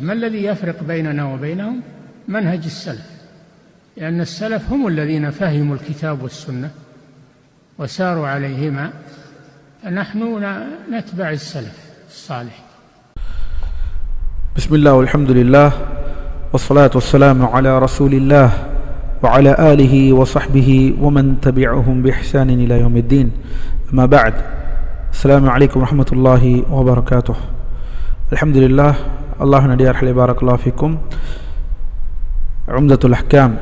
ما الذي يفرق بيننا وبينهم؟ منهج السلف. لأن السلف هم الذين فهموا الكتاب والسنة وساروا عليهما. فنحن نتبع السلف الصالح. بسم الله والحمد لله والصلاة والسلام على رسول الله وعلى آله وصحبه ومن تبعهم بإحسان إلى يوم الدين. أما بعد السلام عليكم ورحمة الله وبركاته. الحمد لله அல்லாஹ் நடிகார்களை பாரக்குல்லாஃபிக்கும் அம்தத்துல் ஹக்காம்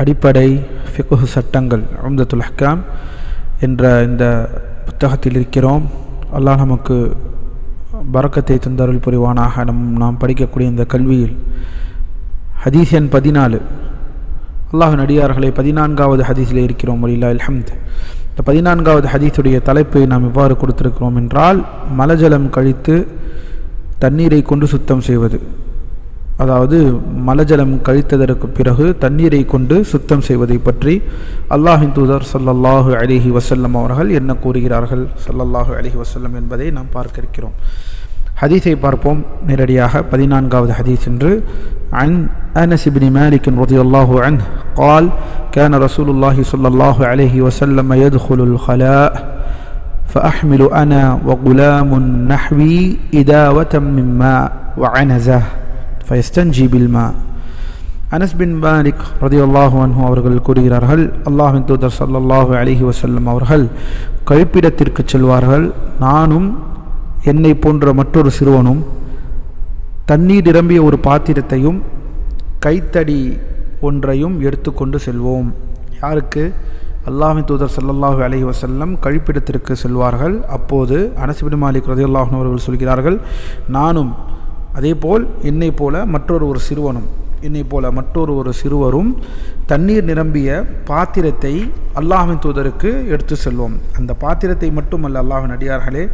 அடிப்படை ஃபிகுஹு சட்டங்கள் அம்தத்துல் ஹக்காம் என்ற இந்த புத்தகத்தில் இருக்கிறோம். அல்லாஹ் நமக்கு பறக்கத்தை தந்தருள் புரிவானாக. நம் நாம் படிக்கக்கூடிய இந்த கல்வியில் ஹதீஸ் எண் பதினாலு. அல்லாஹ் நடிகார்களை பதினான்காவது ஹதீஸில் இருக்கிறோம். அலிலா இல்ஹம்த் இந்த பதினான்காவது ஹதீஸுடைய தலைப்பை நாம் இவ்வாறு கொடுத்திருக்கிறோம் என்றால் மலஜலம் கழித்து தண்ணீரை கொண்டு சுத்தம் செய்வது அதாவது மலஜலம் கழித்ததற்கு பிறகு தண்ணீரை கொண்டு சுத்தம் செய்வதை பற்றி அல்லாஹின் தூதர் சல்லல்லாஹு அலிஹி வசல்லம் அவர்கள் என்ன கூறுகிறார்கள் சல்லல்லாஹு அலிஹி வசல்லம் என்பதை நாம் பார்க்க இருக்கிறோம் ஹதீஸை பார்ப்போம் நேரடியாக பதினான்காவது ஹதீஸ் என்று عن أنس بن مالك رضي الله عنه قال كان رسول الله صلى الله عليه وسلم يدخل الخلاء فأحمل أنا وغلام نحوي إداوة من ماء وعنزة فيستنجي بالماء அனஸ் பின் மாலிக் ரதியுல்லாஹு அன்ஹு அவர்கள் கூறுகிறார்கள் அல்லாஹின் தூதர் சல்லல்லாஹு அலிஹி வசல்லம் அவர்கள் கழிப்பிடத்திற்கு செல்வார்கள் நானும் என்னை போன்ற மற்றொரு சிறுவனும் தண்ணீர் நிரம்பிய ஒரு பாத்திரத்தையும் கைத்தடி ஒன்றையும் எடுத்துக்கொண்டு செல்வோம் யாருக்கு அல்லாஹின் தூதர் சல்லல்லாஹு அலஹி வசல்லம் கழிப்பிடத்திற்கு செல்வார்கள். அப்போது அனசிபின் மாலிக் ரதியுல்லாஹன் அவர்கள் சொல்கிறார்கள் நானும் அதேபோல் என்னை போல மற்றொரு ஒரு சிறுவனும் என்னை போல மற்றொரு ஒரு சிறுவரும் தண்ணீர் நிரம்பிய பாத்திரத்தை அல்லாஹின் தூதருக்கு எடுத்து செல்வோம். அந்த பாத்திரத்தை மட்டுமல்ல அல்லாஹின் அடியார்களே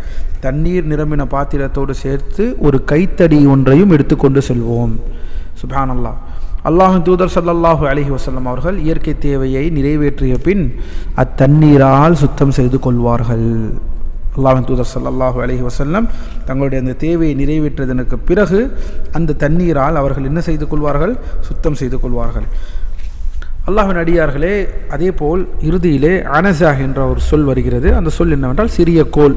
தண்ணீர் நிரம்பின பாத்திரத்தோடு சேர்த்து ஒரு கைத்தடி ஒன்றையும் எடுத்துக்கொண்டு செல்வோம். சுபான் அல்லாஹ் அல்லாஹின் தூதர் சல்லல்லாஹு அலஹி வசல்லம் அவர்கள் இயற்கை தேவையை நிறைவேற்றிய பின் அத்தண்ணீரால் சுத்தம் செய்து கொள்வார்கள். அல்லாஹின் தூதர் சல்லாஹு அலஹி வசல்லம் தங்களுடைய அந்த தேவையை நிறைவேற்றதனுக்கு பிறகு அந்த தண்ணீரால் அவர்கள் என்ன செய்து கொள்வார்கள்? சுத்தம் செய்து கொள்வார்கள். அல்லாஹின் அடியார்களே அதே போல் இறுதியிலே அனசா என்ற ஒரு சொல் வருகிறது. அந்த சொல் என்னவென்றால் சிறிய கோல்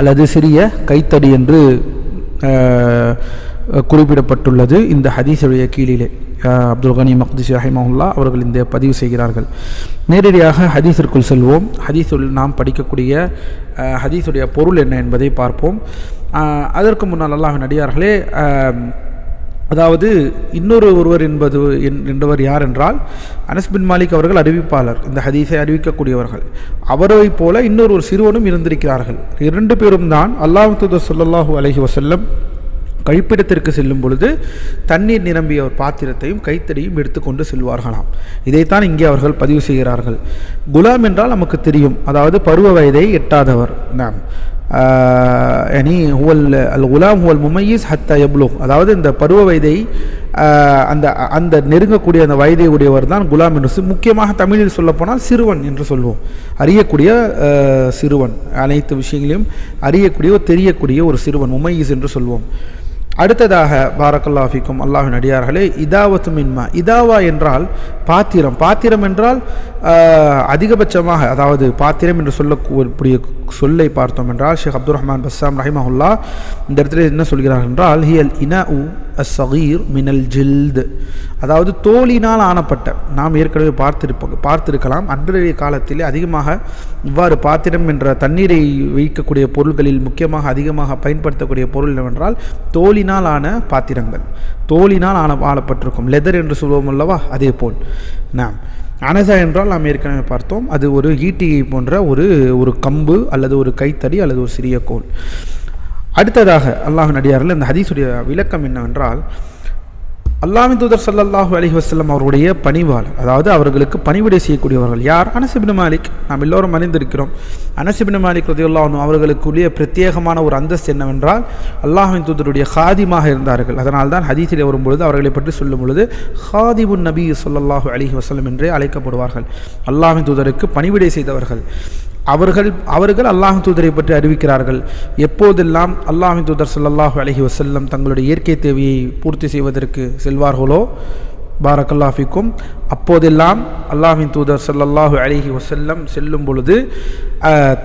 அல்லது சிறிய கைத்தடி என்று குறிப்பிடப்பட்டுள்ளது. இந்த ஹதீஸுடைய கீழிலே அப்துல் கனி மக்திஸ் ரஹிமஹுல்லா அவர்கள் இந்த பதிவு செய்கிறார்கள். நேரடியாக ஹதீஸிற்குள் செல்வோம். ஹதீஸுள் நாம் படிக்கக்கூடிய ஹதீஸுடைய பொருள் என்ன என்பதை பார்ப்போம். அதற்கு முன்னால் அல்லாஹ் நடிகார்களே அதாவது இன்னொரு ஒருவர் என்பது என்பவர் யார் என்றால் அனஸ்பின் மாலிக் அவர்கள் அறிவிப்பாளர். இந்த ஹதீஸை அறிவிக்கக்கூடியவர்கள். அவரை போல இன்னொரு ஒரு சிறுவனும் இருந்திருக்கிறார்கள். இரண்டு பேரும் தான் அல்லாஹ் தூதர் சொல்லல்லாஹூ அலஹி வசல்லம் கழிப்பிடத்திற்கு செல்லும் பொழுது தண்ணீர் நிரம்பிய ஒரு பாத்திரத்தையும் கைத்தடியும் எடுத்துக்கொண்டு செல்வார்களாம். இதைத்தான் இங்கே அவர்கள் பதிவு செய்கிறார்கள். குலாம் என்றால் நமக்கு தெரியும். அதாவது பருவ வயதை எட்டாதவர். நாம் எனி ஹுவல் அல் குலாம் ஹுவல் முமையீஸ் ஹத்தா எப்லோ அதாவது இந்த பருவ வயதை அந்த அந்த நெருங்கக்கூடிய அந்த வயதை உடையவர் தான் குலாம் என்று முக்கியமாக தமிழில் சொல்லப்போனால் சிறுவன் என்று சொல்வோம். அறியக்கூடிய சிறுவன். அனைத்து விஷயங்களையும் அறியக்கூடிய தெரியக்கூடிய ஒரு சிறுவன் முமையிஸ் என்று சொல்வோம். அடுத்ததாக பாரக்கல்லாஃபிக்கும் அல்லாஹின் அடியார்களே இதாவத்து மின்மா இதாவா என்றால் பாத்திரம். பாத்திரம் என்றால் அதிகபட்சமாக அதாவது பாத்திரம் என்று சொல்லக்கூடிய சொல்லை பார்த்தோம் என்றால் ஷேக் அப்துல் ரஹ்மான் பஸ்ஸாம் ரஹிமஹுல்லா இந்த இடத்துல என்ன சொல்கிறார் என்றால் ஹியல் இன உ அசகீர் மினல் ஜில்து. அதாவது தோலினால் ஆனப்பட்ட நாம் ஏற்கனவே பார்த்திருப்போம் பார்த்திருக்கலாம் அன்றைய காலத்திலே அதிகமாக இவ்வாறு பாத்திரம் என்ற தண்ணீரை வைக்கக்கூடிய பொருள்களில் முக்கியமாக அதிகமாக பயன்படுத்தக்கூடிய பொருள் என்னவென்றால் தோலினால் ஆன பாத்திரங்கள். தோலினால் ஆன ஆளப்பட்டிருக்கும். லெதர் என்று சொல்வோம் அல்லவா? அதே போல் நாம் அனசா என்றால் நாம் ஏற்கனவே பார்த்தோம். அது ஒரு ஈட்டியை போன்ற ஒரு ஒரு கம்பு அல்லது ஒரு கைத்தடி அல்லது ஒரு சிறிய கோல். அடுத்ததாக அல்லாஹ் நடிகாரில் இந்த ஹதீஸுடைய விளக்கம் என்னவென்றால் அல்லாமின் தூதர் சல்லாஹூ அலி வசல்லம் அவருடைய பணிவாளர் அதாவது அவர்களுக்கு பணிவிடை செய்யக்கூடியவர்கள் யார்? அனசிபின் மாலிக். நாம் எல்லோரும் அறிந்திருக்கிறோம். அனசிபின் மாலிக் ரதியுல்லாஹ் அவர்களுக்குரிய பிரத்யேகமான ஒரு அந்தஸ்து என்னவென்றால் அல்லாஹின் தூதருடைய ஹாதிமாக இருந்தார்கள். அதனால் தான் ஹதீஸில் வரும்பொழுது அவர்களை பற்றி சொல்லும் பொழுது ஹாதிபுன் நபி சொல்லல்லாஹு அலி வசல்லம் என்றே அழைக்கப்படுவார்கள். அல்லாஹின் தூதருக்கு பணிவிடை செய்தவர்கள். அவர்கள் அவர்கள் அல்லாஹ் தூதரை பற்றி அறிவிக்கிறார்கள். எப்போதெல்லாம் அல்லாஹின் தூதர் சல்லாஹூ அலஹி வசல்லம் தங்களுடைய இயற்கை தேவையை பூர்த்தி செய்வதற்கு செல்வார்களோ பாரக்கல்லாஃபிக்கும் அப்போதெல்லாம் அல்லாஹின் தூதர் ஸல்லல்லாஹு அலிஹி வசல்லம் செல்லும் பொழுது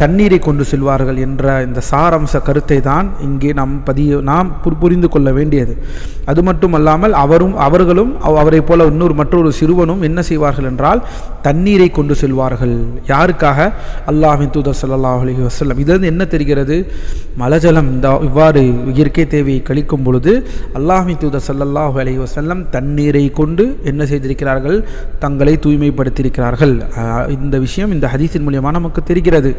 தண்ணீரை கொண்டு செல்வார்கள் என்ற இந்த சாரம்ச கருத்தை தான் இங்கே நாம் பதிய நாம் புரிந்து கொள்ள வேண்டியது. அது மட்டும் அல்லாமல் அவரும் அவர்களும் அவரை அவரைப் போல இன்னொரு மற்றொரு சிறுவனும் என்ன செய்வார்கள் என்றால் தண்ணீரை கொண்டு செல்வார்கள். யாருக்காக? அல்லாஹின் தூதர் சல்லாஹ் அலைஹி வசல்லம் இதிலிருந்து என்ன தெரிகிறது? மலஜலம் இந்த இவ்வாறு இயற்கை தேவையை கழிக்கும் பொழுது அல்லாஹின் தூதர் சல்லாஹூ அலைஹி வசல்லம் தண்ணீரை கொண்டு என்ன செய்திருக்கிறார்கள்? தங்களை தூய்மைப்படுத்தியிருக்கிறார்கள். இந்த விஷயம் இந்த ஹதீஸின் மூலியமாக நமக்கு தெரிகிறது.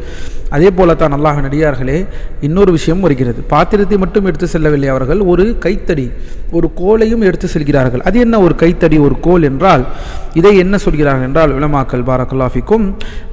அதே போல தான் அல்லாஹ் நடிகார்களே இன்னொரு விஷயம் வருகிறது. பாத்திரத்தை மட்டும் எடுத்து செல்லவில்லை அவர்கள் ஒரு கைத்தடி ஒரு கோலையும் எடுத்து செல்கிறார்கள். அது என்ன ஒரு கைத்தடி ஒரு கோல் என்றால் இதை என்ன சொல்கிறார்கள் என்றால் விளமாக்கல் பாரக்கல்லாஃபிக்கும்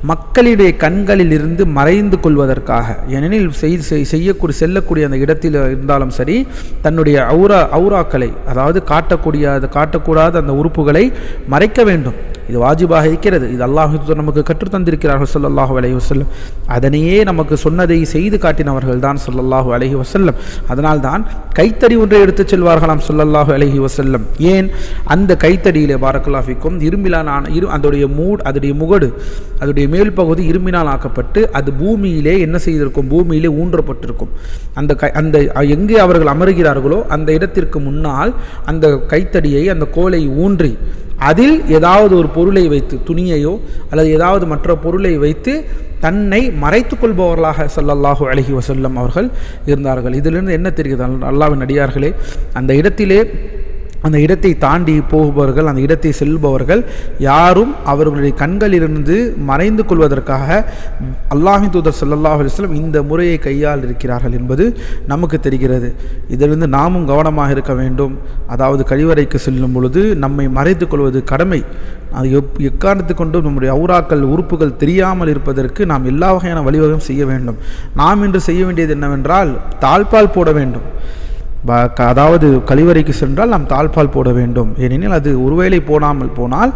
மக்களுடைய கண்களில் இருந்து மறைந்து கொள்வதற்காக ஏனெனில் செய்து செய்- செய்யக்கூடிய செல்லக்கூடிய அந்த இடத்தில் இருந்தாலும் சரி தன்னுடைய ஔரா ஔராக்களை அதாவது காட்டக்கூடிய காட்டக்கூடாத அந்த உறுப்புகளை மறைக்க வேண்டும். இது வாஜிபாக இருக்கிறது. இது அல்லாஹ் நமக்கு கற்றுத் தந்திருக்கிறார்கள் அலஹி வசல்லம் அதனையே நமக்கு சொன்னதை செய்து காட்டினவர்கள் தான் சொல்லல்லாஹு அலஹி வசல்லம் அதனால் தான் கைத்தடி ஒன்றை எடுத்துச் செல்வார்களாம் சொல்லல்லாஹு அலஹி வசல்லம் ஏன்? அந்த கைத்தடியிலே பாரக்கலாஃபிக்கும் இரும்பிலான இரு அதோடைய மூட் அதோடைய முகடு அதோடைய மேல் பகுதி இரும்பினால் ஆக்கப்பட்டு அது பூமியிலே என்ன செய்திருக்கும்? பூமியிலே ஊன்றப்பட்டிருக்கும். அந்த கை அந்த எங்கே அவர்கள் அமருகிறார்களோ அந்த இடத்திற்கு முன்னால் அந்த கைத்தடியை அந்த கோலை ஊன்றி அதில் ஏதாவது ஒரு பொருளை வைத்து துணியையோ அல்லது ஏதாவது மற்ற பொருளை வைத்து தன்னை மறைத்து கொள்பவர்களாக சல்லல்லாஹு அலைஹி வசல்லம் அவர்கள் இருந்தார்கள். இதிலிருந்து என்ன தெரிகிறது? அல்லாவின் அடியார்களே அந்த இடத்திலே அந்த இடத்தை தாண்டி போகுபவர்கள் அந்த இடத்தை செல்பவர்கள் யாரும் அவர்களுடைய கண்களிலிருந்து மறைந்து கொள்வதற்காக அல்லாஹின் தூதர் சல்லாஹ் அலிஸ்லம் இந்த முறையை கையால் இருக்கிறார்கள் என்பது நமக்கு தெரிகிறது. இதிலிருந்து நாமும் கவனமாக இருக்க வேண்டும். அதாவது கழிவறைக்கு செல்லும் பொழுது நம்மை மறைத்து கொள்வது கடமை. அது எப் எக்காரணத்து கொண்டும் நம்முடைய அவுராக்கள் உறுப்புகள் தெரியாமல் இருப்பதற்கு நாம் எல்லா வகையான வழிவகையும் செய்ய வேண்டும். நாம் இன்று செய்ய வேண்டியது என்னவென்றால் தாழ்பால் போட வேண்டும். அதாவது கழிவறைக்கு சென்றால் நாம் தாழ்பால் போட வேண்டும். ஏனெனில் அது ஒருவேளை போடாமல் போனால்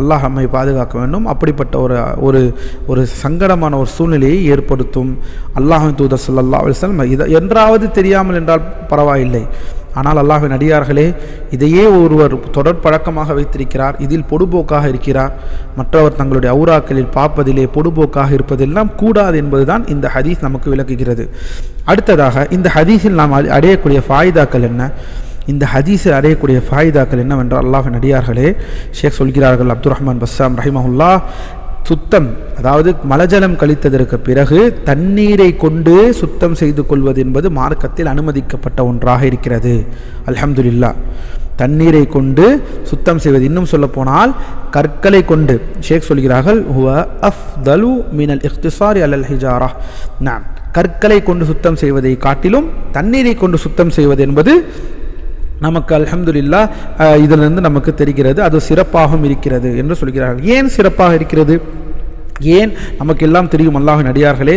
அல்லாஹ் நம்மை பாதுகாக்க வேண்டும். அப்படிப்பட்ட ஒரு ஒரு ஒரு சங்கடமான ஒரு சூழ்நிலையை ஏற்படுத்தும். அல்லாஹின் தூதர் சொல்லல்லா அலைஹி இதை என்றாவது தெரியாமல் என்றால் பரவாயில்லை. ஆனால் அல்லாஹின் அடியார்களே இதையே ஒருவர் தொடர் பழக்கமாக வைத்திருக்கிறார் இதில் பொடுபோக்காக இருக்கிறார். மற்றவர் தங்களுடைய அவுராக்களில் பார்ப்பதிலே பொடுபோக்காக இருப்பதெல்லாம் கூடாது என்பதுதான் இந்த ஹதீஸ் நமக்கு விளக்குகிறது. அடுத்ததாக இந்த ஹதீஸில் நாம் அடையக்கூடிய ஃபாயிதாக்கள் என்ன? இந்த ஹதீஸில் அடையக்கூடிய ஃபாயிதாக்கள் என்னவென்றால் அல்லாஹின் அடியார்களே ஷேக் சொல்கிறார்கள் அப்துல் ரஹ்மான் பஸ்ஸாம் ரஹிமஹுல்லா சுத்தம் அதாவது மலஜலம் கழித்ததற்கு பிறகு தண்ணீரை கொண்டு சுத்தம் செய்து கொள்வது என்பது மார்க்கத்தில் அனுமதிக்கப்பட்ட ஒன்றாக இருக்கிறது. அல்ஹம்துலில்லா. தண்ணீரை கொண்டு சுத்தம் செய்வது. இன்னும் சொல்ல போனால் கற்களை கொண்டு ஷேக் சொல்கிறார்கள் ஹுவ அஃப்தலு மினல் இஃப்திசாரி அலல் ஹிஜாரா. நாம் கற்களை கொண்டு சுத்தம் செய்வதை காட்டிலும் தண்ணீரை கொண்டு சுத்தம் செய்வது என்பது நமக்கு அலமதுல்லா இதிலிருந்து நமக்கு தெரிகிறது அது சிறப்பாகவும் இருக்கிறது என்று சொல்கிறார்கள். ஏன் சிறப்பாக இருக்கிறது? ஏன் நமக்கு எல்லாம் தெரியும் அல்லாஹ் நடிகார்களே?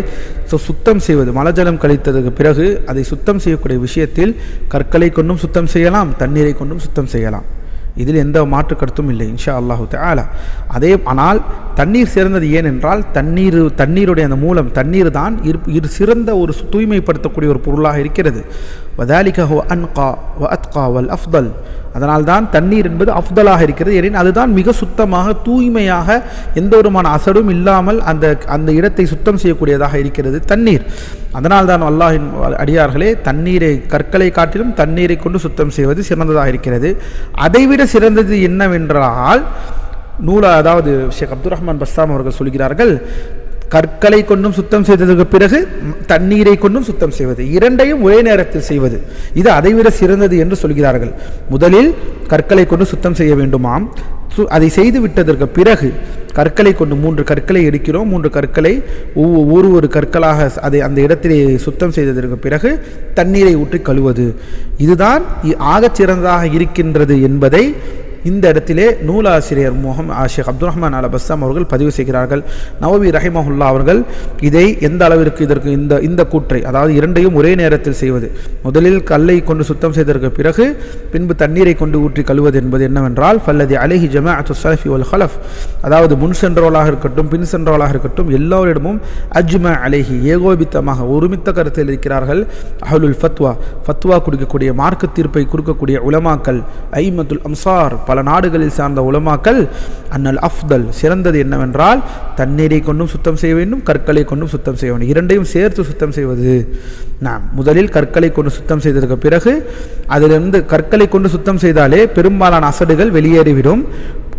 ஸோ சுத்தம் செய்வது மலஜலம் கழித்ததுக்கு பிறகு அதை சுத்தம் செய்யக்கூடிய விஷயத்தில் கற்களை கொண்டும் சுத்தம் செய்யலாம் தண்ணீரை கொண்டும் சுத்தம் செய்யலாம். இதில் எந்த மாற்று கருத்தும் இல்லை இன்ஷா அல்லாஹு தஆலா. அதே ஆனால் தண்ணீர் சிறந்தது ஏன் என்றால் தண்ணீர் தண்ணீருடைய அந்த மூலம் தண்ணீர் தான் இரு இரு சிறந்த ஒரு தூய்மைப்படுத்தக்கூடிய ஒரு பொருளாக இருக்கிறது. வதாலிக அன்கா வ அத்கா வல் அஃப்தல் அதனால்தான் தண்ணீர் என்பது அஃப்தலாக இருக்கிறது. ஏனெனில் அதுதான் மிக சுத்தமாக தூய்மையாக எந்த விதமான அசடும் இல்லாமல் அந்த அந்த இடத்தை சுத்தம் செய்யக்கூடியதாக இருக்கிறது தண்ணீர். அதனால்தான் அல்லாஹின் அடியார்களே தண்ணீரை கற்களை காட்டிலும் தண்ணீரை கொண்டு சுத்தம் செய்வது சிறந்ததாக இருக்கிறது. அதைவிட சிறந்தது என்னவென்றால் நூலா அதாவது ஷேக் அப்துல் ரஹ்மான் பஸ்தாம் அவர்கள் சொல்கிறார்கள் கற்களை கொண்டும் சுத்தம் செய்ததற்கு பிறகு தண்ணீரை கொண்டும் சுத்தம் செய்வது. இரண்டையும் ஒரே நேரத்தில் செய்வது. இது அதைவிட சிறந்தது என்று சொல்கிறார்கள். முதலில் கற்களை கொண்டு சுத்தம் செய்ய வேண்டுமாம். சு- அதை செய்து விட்டதற்கு பிறகு கற்களை கொண்டு மூன்று கற்களை எடுக்கிறோம். மூன்று கற்களை ஒவ்வொரு ஒரு ஒரு கற்களாக அதை அந்த இடத்திலே சுத்தம் செய்ததற்கு பிறகு தண்ணீரை ஊற்றி கழுவது இதுதான் இ- ஆகச் சிறந்ததாக இருக்கின்றது என்பதை இந்த இடத்திலே நூலாசிரியர் முகம் ஆஷிக் அப்துல் ரஹ்மான் அல் பஸ்ஸாம் அவர்கள் பதிவு செய்கிறார்கள். நவவி ரஹிமஹுல்லா அவர்கள் இதை எந்த அளவிற்கு இதற்கு இந்த இந்த கூற்றை அதாவது இரண்டையும் ஒரே நேரத்தில் செய்வது முதலில் கல்லை கொண்டு சுத்தம் செய்ததற்கு பிறகு பின்பு தண்ணீரை கொண்டு ஊற்றி கழுவது என்பது என்னவென்றால் ஃபல்லதி அலைஹி ஜமாஅத்து ஸலஃபி வல் ஹலஃப் அதாவது முன் சென்றவளாக இருக்கட்டும் பின் சென்றவளாக இருக்கட்டும் எல்லோரிடமும் அஜ்ம அலைஹி ஏகோபித்தமாக ஒருமித்த கருத்தில் இருக்கிறார்கள் அஹலுல் ஃபத்வா ஃபத்வா கொடுக்கக்கூடிய மார்க்க தீர்ப்பை கொடுக்கக்கூடிய உலமாக்கல் ஐமத்துல் அம்சார் பல நாடுகளில் சார்ந்த உலமாக்கல் அன்னல் அஃப்தல் சிறந்தது என்னவென்றால் தண்ணீரை கொண்டும் சுத்தம் செய்ய வேண்டும் கற்களை கொண்டும் சுத்தம் செய்ய வேண்டும். இரண்டையும் சேர்த்து சுத்தம் செய்வது. நாம் முதலில் கற்களை கொண்டு சுத்தம் செய்ததற்கு பிறகு அதிலிருந்து கற்களை கொண்டு சுத்தம் செய்தாலே பெரும்பாலான அசடுகள் வெளியேறிவிடும்.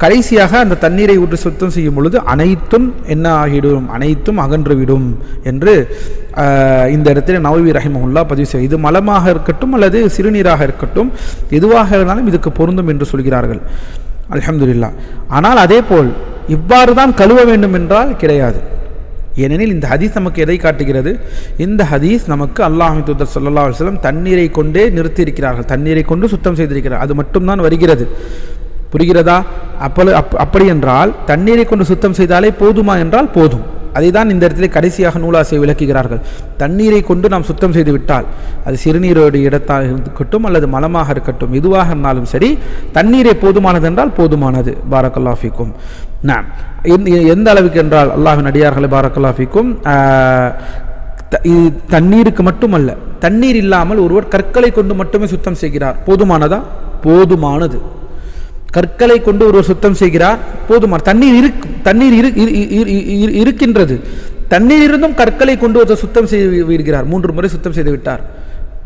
கடைசியாக அந்த தண்ணீரை ஊற்றி சுத்தம் செய்யும் பொழுது அனைத்தும் என்ன ஆகிடும் அனைத்தும் அகன்றுவிடும் என்று இந்த இடத்துல நவவி ரஹிமஹுல்லா பதிவு செய்ய இது மலமாக இருக்கட்டும் அல்லது சிறுநீராக இருக்கட்டும் எதுவாக இருந்தாலும் இதுக்கு பொருந்தும் என்று சொல்கிறார்கள். அலமதுல்லா ஆனால் அதே போல் இவ்வாறு தான் கழுவ வேண்டும் என்றால் கிடையாது. ஏனெனில் இந்த ஹதீஸ் நமக்கு எதை காட்டுகிறது? இந்த ஹதீஸ் நமக்கு அல்லாஹ் தூதர் ஸல்லல்லாஹு அலைஹி தண்ணீரை கொண்டே நிறுத்தியிருக்கிறார்கள். தண்ணீரை கொண்டு சுத்தம் செய்திருக்கிறார். அது மட்டும்தான் வருகிறது. புரிகிறதா? அப்பொழு அப் அப்படி என்றால் தண்ணீரை கொண்டு சுத்தம் செய்தாலே போதுமா என்றால் போதும். அதை தான் இந்த இடத்திலே கடைசியாக நூலாசியை விளக்குகிறார்கள். தண்ணீரை கொண்டு நாம் சுத்தம் செய்து விட்டால் அது சிறுநீரோடு இடத்தாக இருக்கட்டும் அல்லது மலமாக இருக்கட்டும் எதுவாக இருந்தாலும் சரி தண்ணீரை போதுமானது என்றால் போதுமானது. பாரக்கல்லாஃபிக்கும் நாம். எந்த- எந்த அளவுக்கு என்றால் அல்லாஹின் அடியார்களை பாரக்கல்லாஃபிக்கும் த- இது தண்ணீருக்கு மட்டுமல்ல தண்ணீர் இல்லாமல் ஒருவர் கற்களை கொண்டு மட்டுமே சுத்தம் செய்கிறார். போதுமானதா? போதுமானது. கற்களை கொண்டு ஒருவர் சுத்தம் செய்கிறார் போதுமான தண்ணீர் இருக்கு தண்ணீர் இரு இரு- இரு- இருக்கின்றது. தண்ணீர் இருந்தும் கற்களை கொண்டு ஒருத்தர் சுத்தம் செய்து விடுகிறார். மூன்று முறை சுத்தம் செய்து விட்டார்.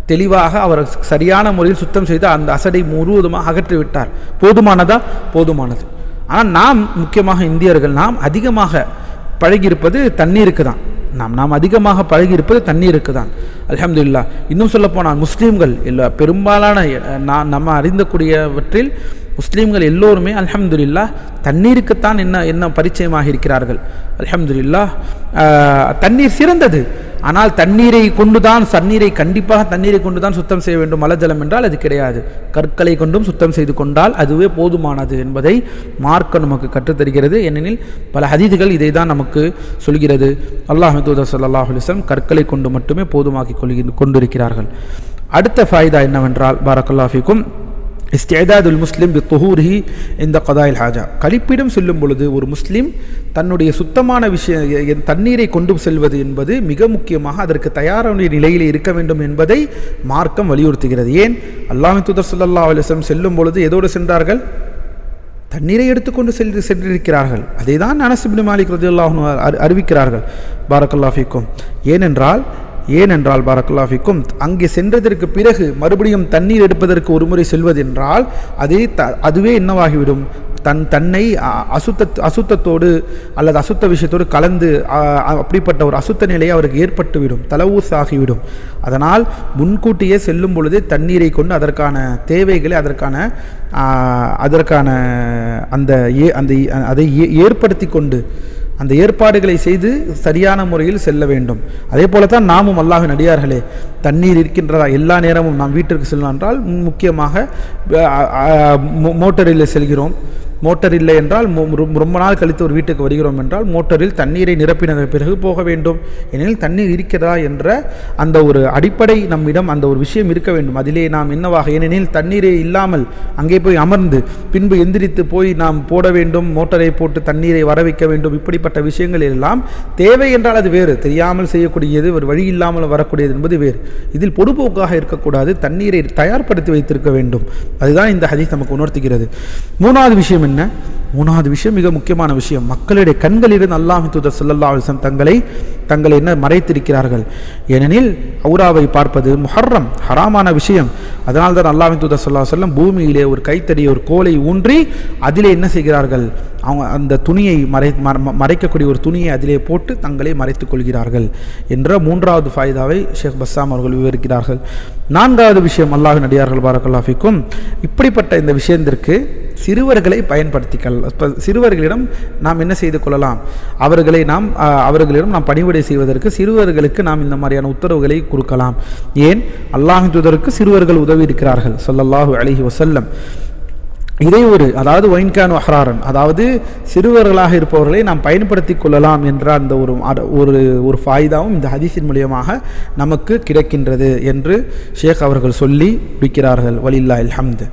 தெளிவாக அவர் சரியான முறையில் சுத்தம் செய்து அந்த அசடை முழுவதுமாக அகற்றி விட்டார். போதுமானதா? போதுமானது. ஆனால் நாம் முக்கியமாக இந்தியர்கள் நாம் அதிகமாக பழகியிருப்பது தண்ணீருக்கு தான். நாம் நாம் அதிகமாக பழகியிருப்பது தண்ணீருக்கு தான். அல்ஹம்துலில்லாஹ் இன்னும் சொல்லப்போனால் முஸ்லீம்கள் எல்லா பெரும்பாலான நான் நம்ம அறிந்தக்கூடியவற்றில் முஸ்லீம்கள் எல்லோருமே அல்ஹம்துலில்லாஹ் தண்ணீருக்குத்தான் என்ன என்ன பரிச்சயமாக இருக்கிறார்கள் அல்ஹம்துலில்லாஹ் ஆஹ், தண்ணீர் சிறந்தது. ஆனால் தண்ணீரை கொண்டுதான் தண்ணீரை கண்டிப்பாக தண்ணீரை கொண்டுதான் சுத்தம் செய்ய வேண்டும். மலஜலம் என்றால் அது கிடையாது. கற்களை கொண்டும் சுத்தம் செய்து கொண்டால் அதுவே போதுமானது என்பதை மார்க்க நமக்கு கற்றுத்தருகிறது. ஏனெனில் பல ஹதீதுகள் இதை தான் நமக்கு சொல்கிறது. அல்லாஹ் தூதர் ஸல்லல்லாஹு கற்களை கொண்டு மட்டுமே போதுமாக்கி கொள்கி கொண்டிருக்கிறார்கள். அடுத்த ஃபாய்தா என்னவென்றால் பாரக்கல்லாஃபிக்கும் இஸ்திதாதுல் முஸ்லிம் பி துஹூரிஹி இந்த கதாயில் ஹாஜா கழிப்பிடம் செல்லும் பொழுது ஒரு முஸ்லீம் தன்னுடைய சுத்தமான விஷய தண்ணீரை கொண்டு செல்வது என்பது மிக முக்கியமாக அதற்கு தயாரான நிலையில் இருக்க வேண்டும் என்பதை மார்க்கம் வலியுறுத்துகிறது. ஏன்? அல்லாஹ் துதர் சுல்லா அலைஹி செல்லும் பொழுது எதோடு சென்றார்கள்? தண்ணீரை எடுத்துக்கொண்டு சென்று சென்றிருக்கிறார்கள். அதை தான் அனசிபின் மாலிக் ரஜுல்லாஹ் அறிவிக்கிறார்கள். பாரக்கல்லாஃபிக்கும் ஏனென்றால் ஏனென்றால் பாரக்குல்லாஃபிக்கும் அங்கே சென்றதற்கு பிறகு மறுபடியும் தண்ணீர் எடுப்பதற்கு ஒருமுறை செல்வதென்றால் அதே த அதுவே என்னவாகிவிடும்? தன் தன்னை அசுத்த அசுத்தத்தோடு அல்லது அசுத்த விஷயத்தோடு கலந்து அப்படிப்பட்ட ஒரு அசுத்த நிலை அவருக்கு ஏற்பட்டுவிடும் தலவூஸ் ஆகிவிடும். அதனால் முன்கூட்டியே செல்லும் பொழுதே தண்ணீரை கொண்டு அதற்கான தேவைகளை அதற்கான அதற்கான அந்த ஏ அந்த அதை ஏ- ஏற்படுத்தி கொண்டு அந்த ஏற்பாடுகளை செய்து சரியான முறையில் செல்ல வேண்டும். அதே போல தான் நாமும் அல்லாஹின் அடியார்களே தண்ணீர் இருக்கின்றதா? எல்லா நேரமும் நாம் வீட்டிற்கு செல்லலாம் என்றால் முக்கியமாக மோ- மோட்டரில் செல்கிறோம். மோட்டர் இல்லை என்றால் ரொம்ப- ரொம்ப நாள் கழித்து ஒரு வீட்டுக்கு வருகிறோம் என்றால் மோட்டரில் தண்ணீரை நிரப்பின பிறகு போக வேண்டும். ஏனெனில் தண்ணீர் இருக்கிறதா என்ற அந்த ஒரு அடிப்படை நம்மிடம் அந்த ஒரு விஷயம் இருக்க வேண்டும். அதிலே நாம் என்னவாக ஏனெனில் தண்ணீரே இல்லாமல் அங்கே போய் அமர்ந்து பின்பு எந்திரித்து போய் நாம் போட வேண்டும் மோட்டரை போட்டு தண்ணீரை வர வைக்க வேண்டும். இப்படிப்பட்ட விஷயங்கள் எல்லாம் தேவை என்றால் அது வேறு. தெரியாமல் செய்யக்கூடியது ஒரு வழி இல்லாமல் வரக்கூடியது என்பது வேறு. இதில் பொதுப்போக்காக இருக்கக்கூடாது. தண்ணீரை தயார்படுத்தி வைத்திருக்க வேண்டும். அதுதான் இந்த ஹதீஸ் நமக்கு உணர்த்துகிறது. மூணாவது விஷயம் என்ன? மூணாவது விஷயம் மிக முக்கியமான விஷயம். மக்களுடைய கண்களிலிருந்து அல்லாஹ் தூதர் ஸல்லல்லாஹு அலைஹி தங்களை தங்களை என்ன மறைத்திருக்கிறார்கள்? ஏனெனில் அவுராவை பார்ப்பது முஹர்ரம் ஹராமான விஷயம். அதனால் தான் அல்லாஹ் தூதர் சொல்லா அலைஹி பூமியிலே ஒரு கைத்தடி ஒரு கோலை ஊன்றி அதிலே என்ன செய்கிறார்கள்? அவங்க அந்த துணியை மறை மற- மறைக்கக்கூடிய ஒரு துணியை அதிலே போட்டு தங்களை மறைத்துக் கொள்கிறார்கள் என்ற மூன்றாவது ஃபாய்தாவை ஷேக் பஸ்ஸாம் அவர்கள் விவரிக்கிறார்கள். நான்காவது விஷயம் அல்லாஹ் நடிகார்கள் பாரக்கல்லாஃபிக்கும் இப்படிப்பட்ட இந்த விஷயத்திற்கு சிறுவர்களை பயன்படுத்திக்கல். சிறுவர்களிடம் நாம் என்ன செய்து கொள்ளலாம்? அவர்களை நாம் அவர்களிடம் நாம் பணிவிடை செய்வதற்கு சிறுவர்களுக்கு நாம் இந்த மாதிரியான உத்தரவுகளை கொடுக்கலாம். ஏன்? அல்லாஹின் தூதருக்கு சிறுவர்கள் உதவி இருக்கிறார்கள் சொல்லல்லாஹு அலைஹி வசல்லம் இதை ஒரு அதாவது ஒயின்கான் அஹ்ராரன் அதாவது சிறுவர்களாக இருப்பவர்களை நாம் பயன்படுத்தி கொள்ளலாம் என்ற அந்த ஒரு ஒரு ஒரு ஃபாய்தாவும் இந்த ஹதீஸின் மூலியமாக நமக்கு கிடைக்கின்றது என்று ஷேக் அவர்கள் சொல்லி முடிக்கிறார்கள். வலில்லா அல்ஹம்து.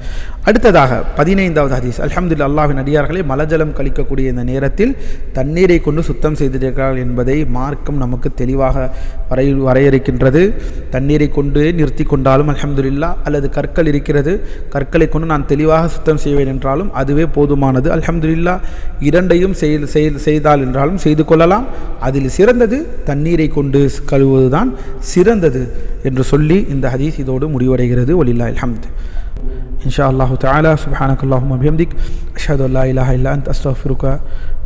அடுத்ததாக பதினைந்தாவது ஹதீஸ். அலமதுல்லா அல்லாவின் அடியார்களை மலஜலம் கழிக்கக்கூடிய இந்த நேரத்தில் தண்ணீரை கொண்டு சுத்தம் செய்திருக்கிறார்கள் என்பதை மார்க்கம் நமக்கு தெளிவாக வரை வரையறுக்கின்றது. தண்ணீரை கொண்டு நிறுத்தி கொண்டாலும் அலமதுல்லா அல்லது கற்கள் இருக்கிறது கற்களை கொண்டு நான் தெளிவாக சுத்தம் செய்வேன் என்றாலும் அதுவே போதுமானது. அலமதுல்லா இரண்டையும் செய்தால் என்றாலும் செய்து கொள்ளலாம். அதில் சிறந்தது தண்ணீரை கொண்டு கழுவுவதுதான் சிறந்தது என்று சொல்லி இந்த ஹதீஸ் இதோடு முடிவடைகிறது. ஒலில்லா அலமது إن شاء الله تعالى. سبحانك اللهم وبحمدك. أشهد أن لا إله إلا أنت. أستغفرك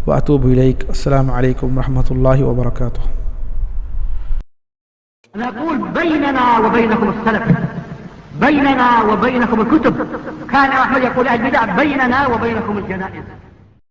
وأتوب إليك. السلام عليكم ورحمة الله وبركاته. نقول بيننا وبينكم السلف بيننا وبينكم الكتب. كان أحمد يقول البدع بيننا وبينكم الجنائز.